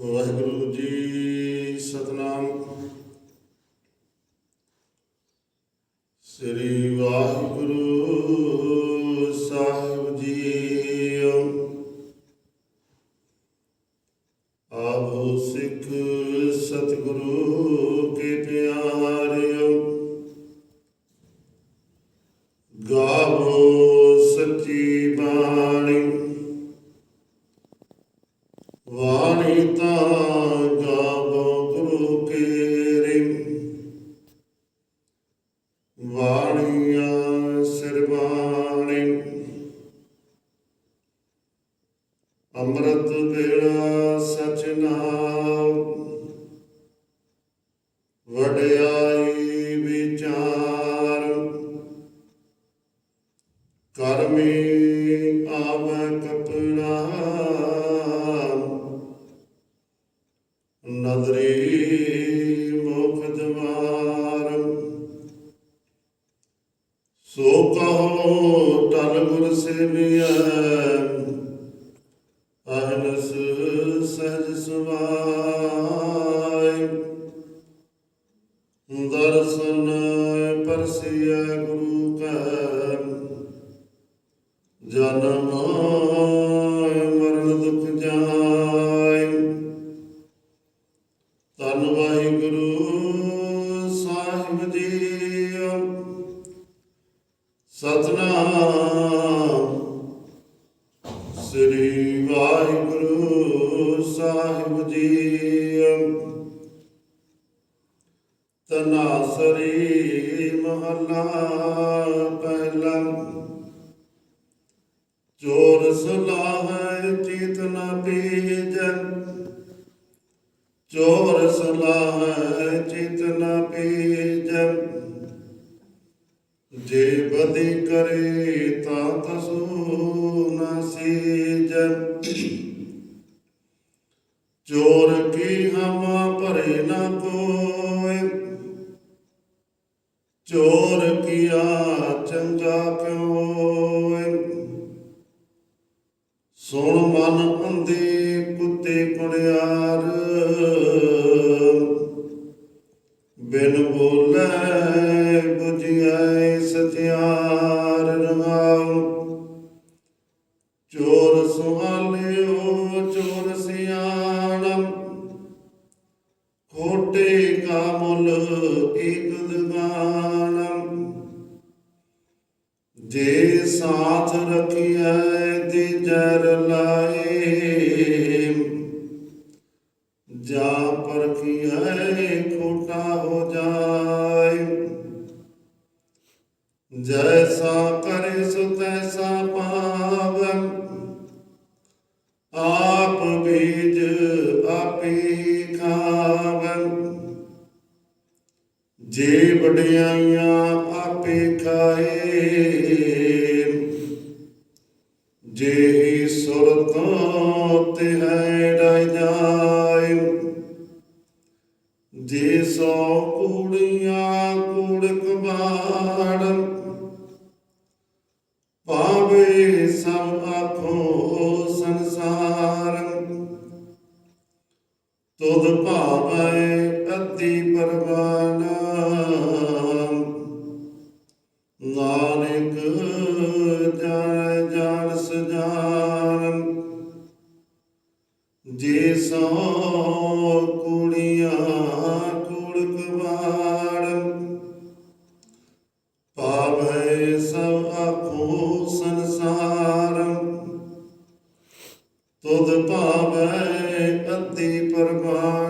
ਵਾਹਿਗੁਰੂ ਜੀ ਸਤਨਾਮ। ਸ੍ਰੀ ਵਾਹਿਗੁਰੂ ਸਾਹਿਬ ਜੀ ਆਭੋ ਸਿੱਖ ਸਤਿਗੁਰੂ ਕੇ ਪਿਆਰਿਓ। ਗਾਵੋ ਅੰਮ੍ਰਿਤ ਵੇਲਾ ਸਚ ਨਾਮ। ਵਡਿਆਈ ਵਿਚਾਰ। ਕਰਮੀ ਆਵੈ ਕਪੜਾ। ਨਦਰੀ ਮੁਖ ਦਵਾਰ। ਸੋ ਕਹੋ ਤਨ ਗੁਰ ਸੇਵੀਐ। ਸਹਿਜ ਸੁਭਾਈ ਦਰਸ਼ਨ ਪਰਸਿਐ ਗੁਰੂ ਕੈ ਜਨਮ ਮਰਨ ਦੁਖ ਜਾਇ। ਧੰਨ ਵਾਹਿਗੁਰੂ ਸਾਹਿਬ ਜੀ ਸਤਨਾਮ। ਸ੍ਰੀ ਵਾਹਿਗੁਰੂ ਸਾਹਿਬ ਜੀ। ਤਨਾਸਰੀ ਮਹੱਲਾ ਪਹਿਲਾ। ਚੋਰ ਸਲਾਹੈ ਚੀਤ ਨ ਪੀਜੈ। ਚੋਰ ਸਲਾਹੈ ਚਿਤ ਨ ਪੀਜੈ। ਜੇ ਬਦੀ ਕਰੇ ਤਾਂ ਤਸੂ ਨ ਚੋਰ ਕੀ ਹਮਾ ਭਰੇ ਨਾ ਕੋਇ ਚੋਰ ਕੀਆ ਚੰਗਾ ਕਿਉ ਹੋਇ ਸੁਣ ਮਨ ਅੰਦੇ ਕੁੱਤੇ ਕੁੜਿਆਰ। ਬਿਨ ਬੋਲੇ ਬੁਝਿਆਏ ਸਤਿਆਰ ਰਹਾਉ ਚੋਰ ਸੁਹਾਲਿਓ ਚੋਰ ਏਕ ਦੁਗਾਣਾ ਜੇ ਸਾਥ ਰਖਿਐ ਤੇ ਜਰ ਲਾਏ ਜਾ ਪਰਖਿਐ ਖੋਟਾ ਹੋ ਜਾਏ ਜੈਸਾ ਕਰੇ ਸੋ ਤੈਸਾ ਪਾਵੈ ਆਪ ਜੇ ਵਡਿਆਈਆਂ ਆਪੇ ਖਾਏ, ਜੇ ਸੁਰਤੋਂ ਤੇ ਹੈ ਰਹਿ ਜਾਏ, ਜੇ ਸੋ ਕੂੜੀਆਂ ਕੂੜ ਕਬਾੜ ਪਾਵੇ ਸਭ ਆਖੋ ਸੰਸਾਰ, ਤੁਧ ਭਾਵੈ ਅਤੀ ਪਰਵਾਨ ਜੇ ਸੋ ਕੁੜੀਆਂ ਕੁੜ ਕਵਾੜ ਪਾਵੈ ਸਭ ਆਖੋ ਸੰਸਾਰ। ਤੁਧ ਭਾਵੈ ਅਤੀ ਪਰਮਾਨ